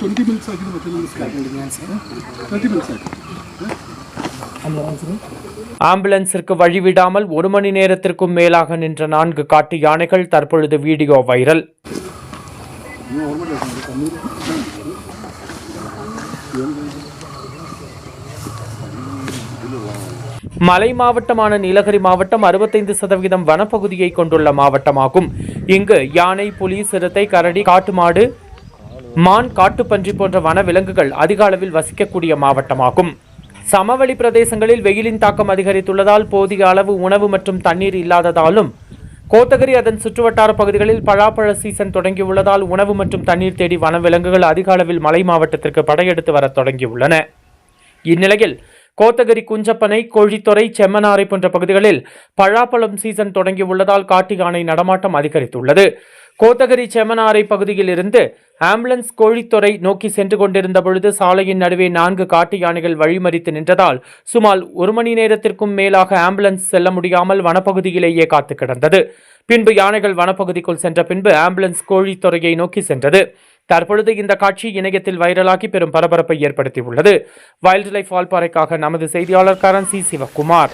Twenty mills ಆಗಿದೆ ஆம்புலன்ஸிற்கு வழிவிடாமல் ஒரு மணி நேரத்திற்கும் மேலாக நின்ற நான்கு காட்டு யானைகள் தற்பொழுது வீடியோ வைரல். மலை மாவட்டமான நீலகிரி மாவட்டம் அறுபத்தைந்து சதவீதம் வனப்பகுதியை கொண்டுள்ள மாவட்டமாகும். இங்கு யானை புலி சிறுத்தை கரடி காட்டுமாடு மான் காட்டுப்பன்றி போன்ற வன விலங்குகள் அதிக அளவில் வசிக்கக்கூடிய மாவட்டமாகும். சமவெளி பிரதேசங்களில் வெயிலின் தாக்கம் அதிகரித்துள்ளதால் போதிய அளவு உணவு மற்றும் தண்ணீர் இல்லாததாலும் கோத்தகிரி அதன் சுற்றுவட்டார பகுதிகளில் பழாப்பழ சீசன் தொடங்கியுள்ளதால் உணவு மற்றும் தண்ணீர் தேடி வனவிலங்குகள் அதிக அளவில் மலை மாவட்டத்திற்கு படையெடுத்து வரத் தொடங்கியுள்ளன. இந்நிலையில் கோத்தகிரி குஞ்சப்பனை கோழித்துறை செம்மனாரை போன்ற பகுதிகளில் பழாப்பழம் சீசன் தொடங்கியுள்ளதால் காட்டு யானை நடமாட்டம் அதிகரித்துள்ளது. கோத்தகிரி செம்மனாறை பகுதியில் இருந்து ஆம்புலன்ஸ் கோழித்துறை நோக்கி சென்று கொண்டிருந்த பொழுது சாலையின் நடுவே நான்கு காட்டு யானைகள் வழிமறித்து நின்றதால் சுமார் ஒரு மணி நேரத்திற்கும் மேலாக ஆம்புலன்ஸ் செல்ல முடியாமல் வனப்பகுதியிலேயே காத்து கிடந்தது. பின்பு யானைகள் வனப்பகுதிக்குள் சென்ற பின்பு ஆம்புலன்ஸ் கோழித்துறையை நோக்கி சென்றது. தற்பொழுது இந்த காட்சி இணையத்தில் வைரலாகி பெரும் பரபரப்பை ஏற்படுத்தியுள்ளது. வைல்ட் லைஃப் வால்பாறைக்காக நமது செய்தியாளர் கரண் சி சிவகுமார்.